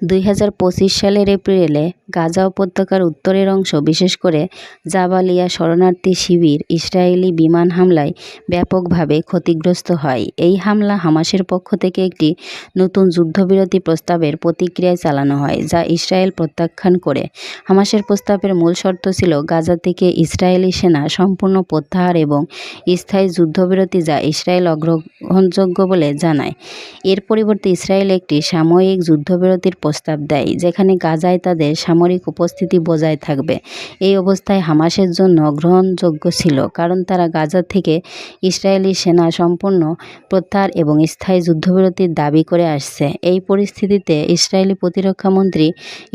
দুই হাজার পঁচিশ সালের এপ্রিলে গাজা উপত্যকার উত্তরের অংশ, বিশেষ করে জাবালিয়া শরণার্থী শিবির, ইসরায়েলি বিমান হামলায় ব্যাপকভাবে ক্ষতিগ্রস্ত হয়। এই হামলা হামাসের পক্ষ থেকে একটি নতুন যুদ্ধবিরতি প্রস্তাবের প্রতিক্রিয়ায় চালানো হয়, যা ইসরায়েল প্রত্যাখ্যান করে। হামাসের প্রস্তাবের মূল শর্ত ছিল গাজা থেকে ইসরায়েলি সেনা সম্পূর্ণ প্রত্যাহার এবং স্থায়ী যুদ্ধবিরতি যা ইসরায়েল অগ্রহণযোগ্য বলে জানায়। এর পরিবর্তে ইসরায়েল একটি সাময়িক যুদ্ধবিরতির প্রস্তাব দেয়, যেখানে গাজায় তাদের সামরিক উপস্থিতি বজায় থাকবে। এই অবস্থায় হামাসের জন্য গ্রহণযোগ্য ছিল, কারণ তারা গাজা থেকে ইসরায়েলি সেনা সম্পূর্ণ প্রত্যাহার এবং স্থায়ী যুদ্ধবিরতির দাবি করে আসছে। এই পরিস্থিতিতে ইসরায়েলি প্রতিরক্ষামন্ত্রী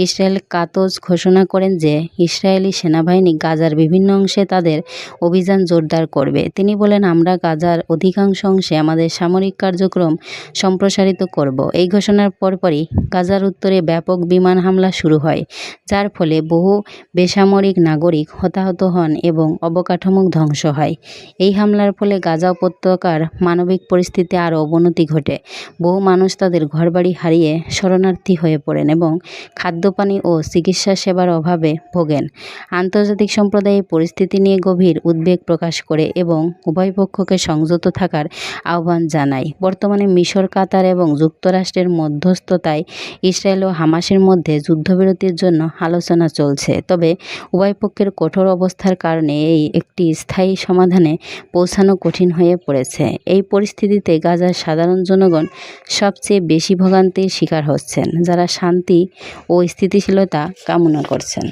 ইসরায়েল কাতজ ঘোষণা করেন যে, ইসরায়েলি সেনাবাহিনী গাজার বিভিন্ন অংশে তাদের অভিযান জোরদার করবে। তিনি বলেন, আমরা গাজার অধিকাংশ অংশে আমাদের সামরিক কার্যক্রম সম্প্রসারিত করব। এই ঘোষণার পরপরই গাজার উত্তরে ব্যাপক বিমান হামলা শুরু হয়, যার ফলে বহু বেসামরিক নাগরিক হতাহত হন এবং অবকাঠামো ধ্বংস হয়। এই হামলার ফলে গাজা উপত্যকার মানবিক পরিস্থিতি আরও অবনতি ঘটে। বহু মানুষ তাদের ঘরবাড়ি হারিয়ে শরণার্থী হয়ে পড়েন এবং খাদ্যপানি ও চিকিৎসা সেবার অভাবে ভোগেন। আন্তর্জাতিক সম্প্রদায় পরিস্থিতি নিয়ে গভীর উদ্বেগ প্রকাশ করে এবং উভয় পক্ষকে সংযত থাকার আহ্বান জানায়। বর্তমানে মিশর, কাতার এবং যুক্তরাষ্ট্রের মধ্যস্থতায় ইসরায়েল ও হামাসের মধ্যে যুদ্ধবিরতির জন্য আলোচনা চলছে। তবে উভয় পক্ষের কঠোর অবস্থার কারণে এই একটি স্থায়ী সমাধানে পৌঁছানো কঠিন হয়ে পড়েছে। এই পরিস্থিতিতে গাজার সাধারণ জনগণ সবচেয়ে বেশি ভোগান্তির শিকার হচ্ছেন, যারা শান্তি ও স্থিতিশীলতা কামনা করছেন।